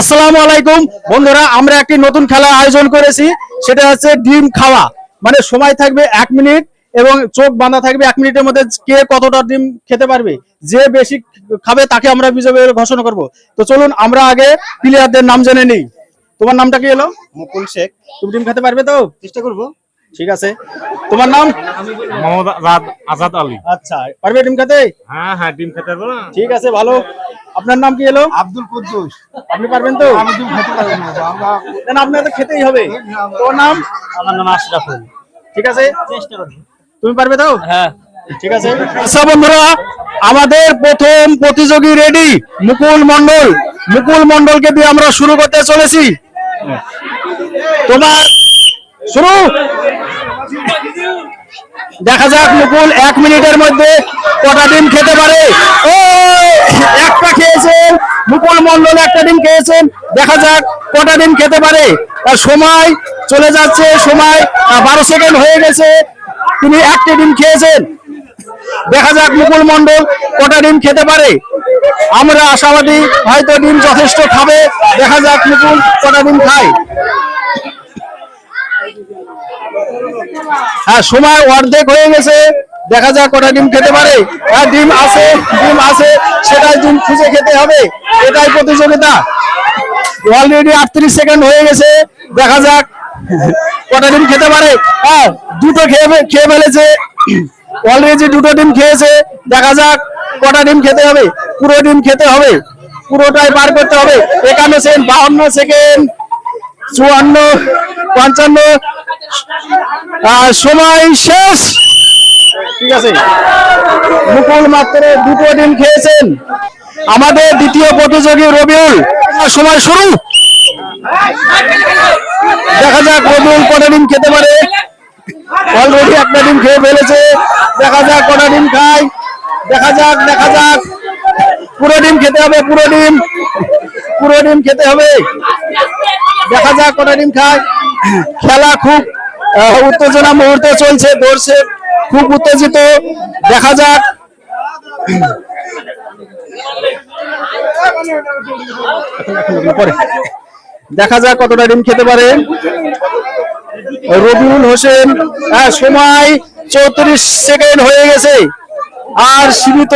আসসালামু আলাইকুম। বন্ধুরা আমরা একটি নতুন খেলা আয়োজন করেছি। সেটা হচ্ছে ডিম খাওয়া। মানে সময় থাকবে এক মিনিট এবং চোখ বাঁধা থাকবে এক মিনিটের মধ্যে কে কতটা ডিম খেতে পারবে যে বেশি খাবে তাকে আমরা বিজয়ী ঘোষণা করব। তো চলুন আমরা আগে প্লেয়ারদের নাম জেনে নিই। তোমার নামটা কি এলো? মুকুল শেখ। তুমি ডিম খেতে পারবে তো? চেষ্টা করব। ঠিক আছে। তোমার নাম? মোহাম্মদ আজাদ আজাদ আলী। আচ্ছা পারবে ডিম খেতে? হ্যাঁ হ্যাঁ ডিম খেতে পারব ঠিক আছে ভালো। আপনার নাম কি এলো আব্দুল কুদ্দুস। আপনি পারবেন তো? আমি ডিম খেতে পারব না আপনার তো খেতেই হবে। তোর নাম? আমার নাম আশরাফুল ঠিক আছে? চেষ্টা করি। তুমি পারবে তো? হ্যাঁ। ঠিক আছে। আচ্ছা বন্ধুরা আমাদের প্রথম প্রতিযোগী রেডি মুকুল মন্ডল মুকুল মন্ডলকে দিয়ে আমরা শুরু করতে চলেছি। তোমার শুরু। দেখা যাক মুকুল এক মিনিটের মধ্যে কটা ডিম খেতে পারে। ও খেয়েছেন মুকুল মন্ডল একটা ডিম খেয়েছেন। দেখা যাক কটা ডিম খেতে পারে। আর সময় চলে যাচ্ছে, সময় বারো সেকেন্ড হয়ে গেছে। তিনি একটা ডিম খেয়েছেন। দেখা যাক মুকুল মন্ডল কটা ডিম খেতে পারে। আমরা আশাবাদী, হয়তো ডিম যথেষ্ট খাবে। দেখা যাক মুকুল কটা ডিম খায়। হ্যাঁ সময় অর্ধেক হয়ে গেছে। দেখা যাক কটা ডিম খেতে পারে। হ্যাঁ ডিম আছে ডিম আছে, সেটাই ডিম খুঁজে খেতে হবে। এটাই প্রতিযোগিতা। অলরেডি আটত্রিশ সেকেন্ড হয়ে গেছে। দেখা যাক কটা ডিম খেতে পারে। হ্যাঁ দুটো খেয়ে খেয়ে ফেলেছে। অলরেডি দুটো ডিম খেয়েছে। দেখা যাক কটা ডিম খেতে হবে। পুরো ডিম খেতে হবে। পুরোটাই পার করতে হবে। একান্ন সেকেন্ড বাহান্ন সেকেন্ড চুয়ান্ন, পঞ্চান্ন। সময় শেষ। ঠিক আছে? মুকুল মাত্র দুটো ডিম খেয়েছেন। আমাদের দ্বিতীয় প্রতিযোগী রবিউল সময় শুরু। দেখা যাক রবিউল কটা ডিম খেতে পারে। অলরেডি একটা ডিম খেয়ে ফেলেছে। দেখা যাক কটা ডিম খায়। দেখা যাক দেখা যাক। পুরো ডিম খেতে হবে, পুরো ডিম। পুরো ডিম খেতে হবে। দেখা যাক কটা ডিম খায়। খেলা খুব উত্তেজনা মুহূর্তে চলছে দর্শক খুব উত্তেজিত। দেখা যাক। দেখা যাক কতটা ডিম খেতে পারে। রবিউল হোসেন হ্যাঁ সময় চৌত্রিশ সেকেন্ড হয়ে গেছে। আর সীমিত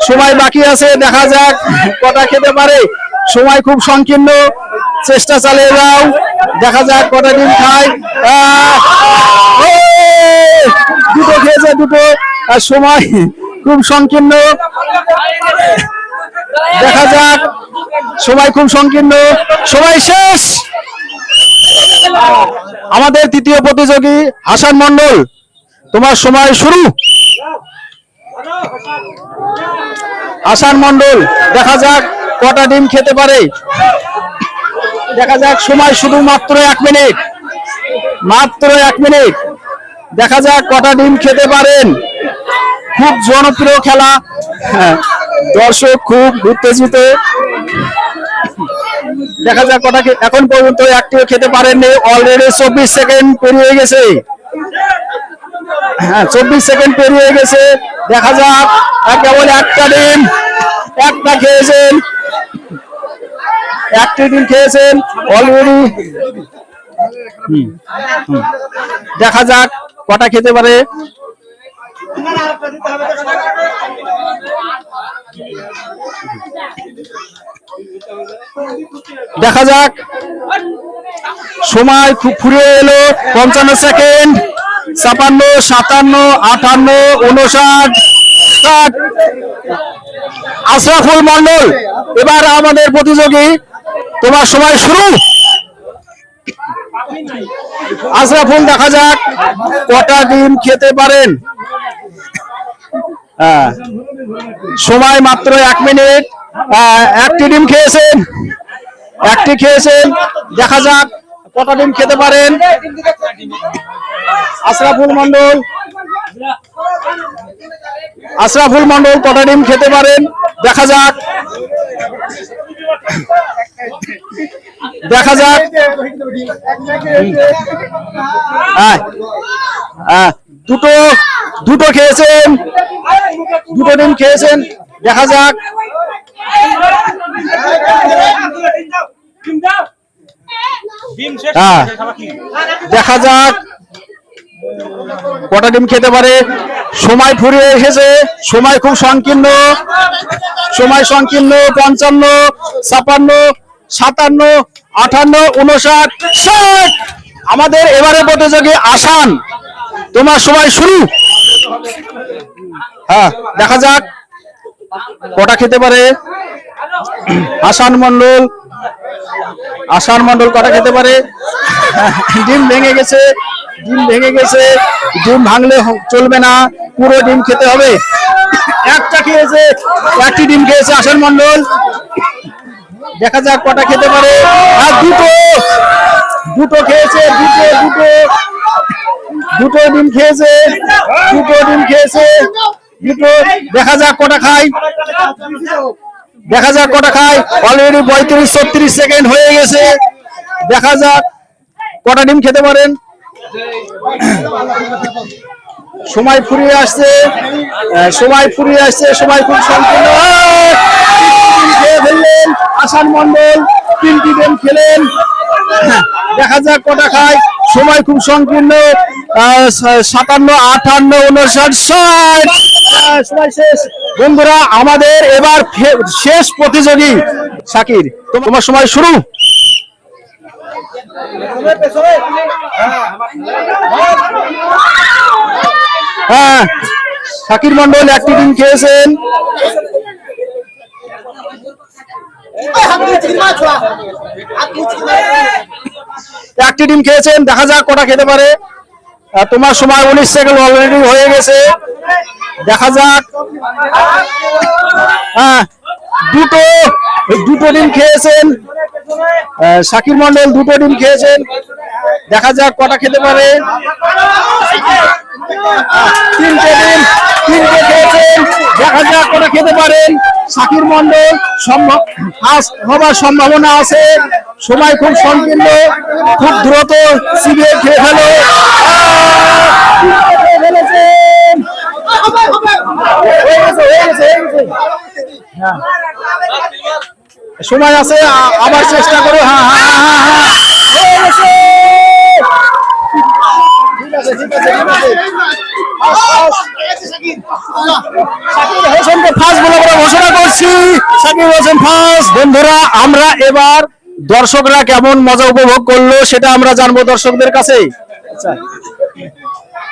সময় বাকি আছে। দেখা যাক কটা খেতে পারে। সময় খুব সংকীর্ণ। চেষ্টা চালিয়ে যাও। দেখা যাক কটা ডিম খায়। দুটো খেয়েছে, দুটো, আর সময় খুব সংকীর্ণ। দেখা যাক, সময় খুব সংকীর্ণ। সময় শেষ! আমাদের তৃতীয় প্রতিযোগী হাসান মন্ডল তোমার সময় শুরু। হাসান মন্ডল দেখা যাক কটা ডিম খেতে পারে। দেখা যাক, সময় শুধু মাত্র এক মিনিট। মাত্র এক মিনিট। দেখা যাক কটা ডিম খেতে পারেন। খুব জনপ্রিয় খেলা। হ্যাঁ, দর্শক খুব উত্তেজিত। দেখা যাক কটা এখন পর্যন্ত একটিও খেতে পারেননি। অলরেডি চব্বিশ সেকেন্ড পেরিয়ে গেছে। হ্যাঁ চব্বিশ সেকেন্ড পেরিয়ে গেছে। দেখা যাক কেবল একটা ডিম একটা খেয়েছেন। একটি ডিম খেয়েছেন অলরেডি দেখা যাক কটা খেতে পারে? দেখা যাক। সময় খুব ফুরিয়ে এলো, পঞ্চান্ন সেকেন্ড, ছাপান্ন, সাতান্ন, আটান্ন, উনষাট, ষাট। আশরাফুল মন্ডল এবার আমাদের প্রতিযোগী। তোমার সময় শুরু। আশরাফুল দেখা যাক কটা ডিম খেতে পারেন। হ্যাঁ সময় মাত্র এক মিনিট। আহ, একটি ডিম খেয়েছেন? একটি খেয়েছেন? দেখা যাক কটা ডিম খেতে পারেন। আশরাফুল মন্ডল আশরাফুল মন্ডল কটা ডিম খেতে পারেন? দেখা যাক। দেখা যাক। দুটো দুটো খেয়েছেন। দুটো ডিম খেয়েছেন। দেখা যাক। দেখা যাক। কটা ডিম খেতে পারে? সময় ফুরিয়ে এসেছে। সময় খুব সংকীর্ণ। সময় সংকীর্ণ, পঞ্চান্ন, ছাপান্ন সাতান্ন আটান্ন উনষাট, ষাট। আমাদের এবারে প্রতিযোগী আসান। তোমার সময় শুরু। হ্যাঁ দেখা যাক। কটা খেতে পারে? আসান মন্ডল আসান মন্ডল কটা খেতে পারে? ডিম ভেঙে গেছে। ডিম ভেঙে গেছে। ডিম ভাঙলে চলবে না। পুরো ডিম খেতে হবে। একটা খেয়েছে, একটি ডিম খেয়েছে আসান মন্ডল দেখা যাক কটা খেতে পারে। আর দুটো। দুটো খেয়েছে, দুটো দুটো। দুটো ডিম খেয়েছে, দুটো ডিম খেয়েছে, দুটো। দেখা যাক কটা খায়। দেখা যাক কটা খায়। অলরেডি পঁয়ত্রিশ, ছত্রিশ সেকেন্ড হয়ে গেছে। দেখা যাক কটা ডিম খেতে পারেন। সময় ফুরিয়ে আসছে। সময় ফুরিয়ে আসছে, সময় খুব ডিম খেয়ে ফেললেন আসান মন্ডল তিনটি গেম খেলেন। দেখা যাক কটা খায়। সময় খুব সংকীর্ণ। সাতান্ন আটান্ন উনষাট, ষাট। সময় শেষ। বন্ধুরা, আমাদের এবার শেষ প্রতিযোগী শাকির। তোমার সময় শুরু। হ্যাঁ সাকির মন্ডল একটি ডিম খেয়েছেন। একটি ডিম খেয়েছেন, দেখা যাক কটা খেতে পারে। তোমার সময় উনিশ সেকেন্ড অলরেডি হয়ে গেছে। দেখা যাক। হ্যাঁ দুটো দুটো ডিম খেয়েছেন। শাকির মন্ডল দুটো ডিম খেয়েছেন। দেখা যাক কটা খেতে পারে। তিনটে ডিম তিনটে দেখা যাক কটা খেতে পারেন। শাকির মন্ডল সম্ভব হবার সম্ভাবনা আছে। সময় খুব সংকীর্ণ, খুব দ্রুত সিবিআই খেয়ে ফেলো। সময় আছে, আবার চেষ্টা করো। হ্যাঁ হ্যাঁ হ্যাঁ হ্যাঁ হ্যাঁ। ঠিক আছে ঠিক আছে ঠিক আছে। হোসেনকে ফার্স্ট বলে আমরা ঘোষণা করছি। সাকিব হোসেন ফার্স্ট বন্ধুরা আমরা এবার দর্শকরা কেমন মজা উপভোগ করল সেটা আমরা জানব দর্শকদের কাছে। আচ্ছা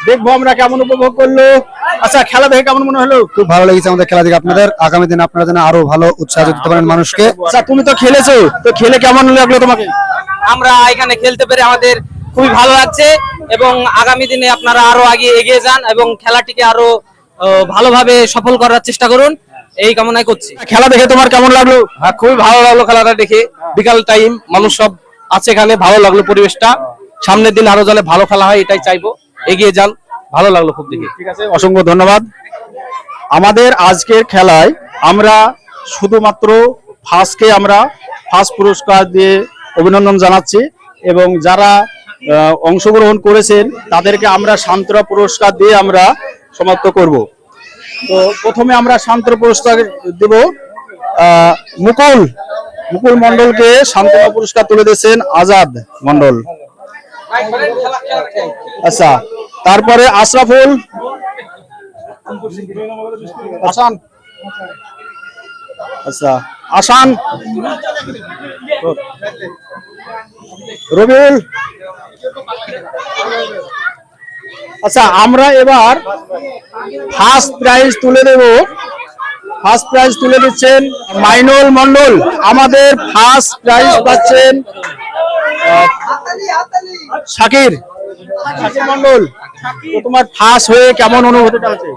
দেখব আমরা কেমন উপভোগ করল। আচ্ছা খেলা দেখে কেমন মনে হলো? খুব ভালো লেগেছে আমাদের খেলা দেখে আপনাদের। আগামী দিনে আপনারা যেন আরও ভালো উৎসাহ দিতে পারেন মানুষকে। আচ্ছা তুমি তো খেলেছো তো খেলে কেমন লাগল তোমাকে? আমরা এখানে খেলতে পেরে আমাদের খুবই ভালো লাগছে এবং আগামী দিনে আপনারা আরও আগে এগিয়ে যান এবং খেলাটিকে আরও ভালোভাবে সফল করার চেষ্টা করুন। এই কামনাই করছি। খেলা দেখে তোমার কেমন লাগল? হ্যাঁ খুবই ভালো লাগল খেলাটা দেখে। বিকাল টাইম মানুষ সব আছে এখানে ভালো লাগল পরিবেশটা। সামনের দিন আরও যেন ভালো খেলা হয় এটাই চাইব। এগিয়ে যান ভালো লাগল খুব দেখে। ঠিক আছে অসংখ্য ধন্যবাদ। আমাদের আজকের খেলায় আমরা শুধুমাত্র ফার্স্টকে আমরা ফার্স্ট পুরস্কার দিয়ে অভিনন্দন জানাচ্ছি এবং যারা অংশগ্রহণ করেছেন তাদেরকে আমরা শান্তরা পুরস্কার দিয়ে আমরা সমাপ্ত করব। তো প্রথমে আমরা শান্তরা পুরস্কার দেব। মুকুল মুকুল মন্ডলকে শান্তনা পুরস্কার তুলে দিয়েছেন আজাদ মন্ডল আচ্ছা তারপরে আশরাফুল। আসান। আচ্ছা আসান। রবিউল। আচ্ছা আমরা এবার ফার্স্ট প্রাইজ তুলে দেব। ফার্স্ট প্রাইজ তুলে দিচ্ছেন মাইনুল মন্ডল আমাদের ফার্স্ট প্রাইজ পাচ্ছেন শাকির। শাকির মন্ডল তো তোমার ফার্স্ট হয়ে কেমন অনুভূতিটা হচ্ছে?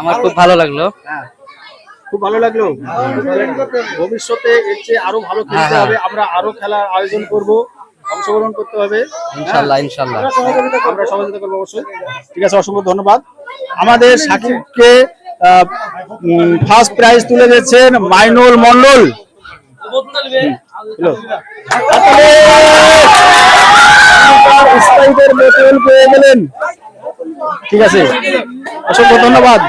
আমার খুব ভালো লাগল। খুব ভালো লাগল। ভবিষ্যতে এর চেয়ে আরও ভালো খেলতে হ্যাঁ, হবে। আমরা আরও খেলার আয়োজন করব। অংশগ্রহণ করতে হবে। ইনশাল্লাহ ইনশাল্লাহ। আমরা সহযোগিতা করব অবশ্যই। ঠিক আছে অসংখ্য ধন্যবাদ। আমাদের সাকিবকে ফার্স্ট প্রাইজ তুলে দিচ্ছেন মাইনুল মন্ডল। হ্যালো। পেয়ে গেলেন। ঠিক আছে অসংখ্য ধন্যবাদ।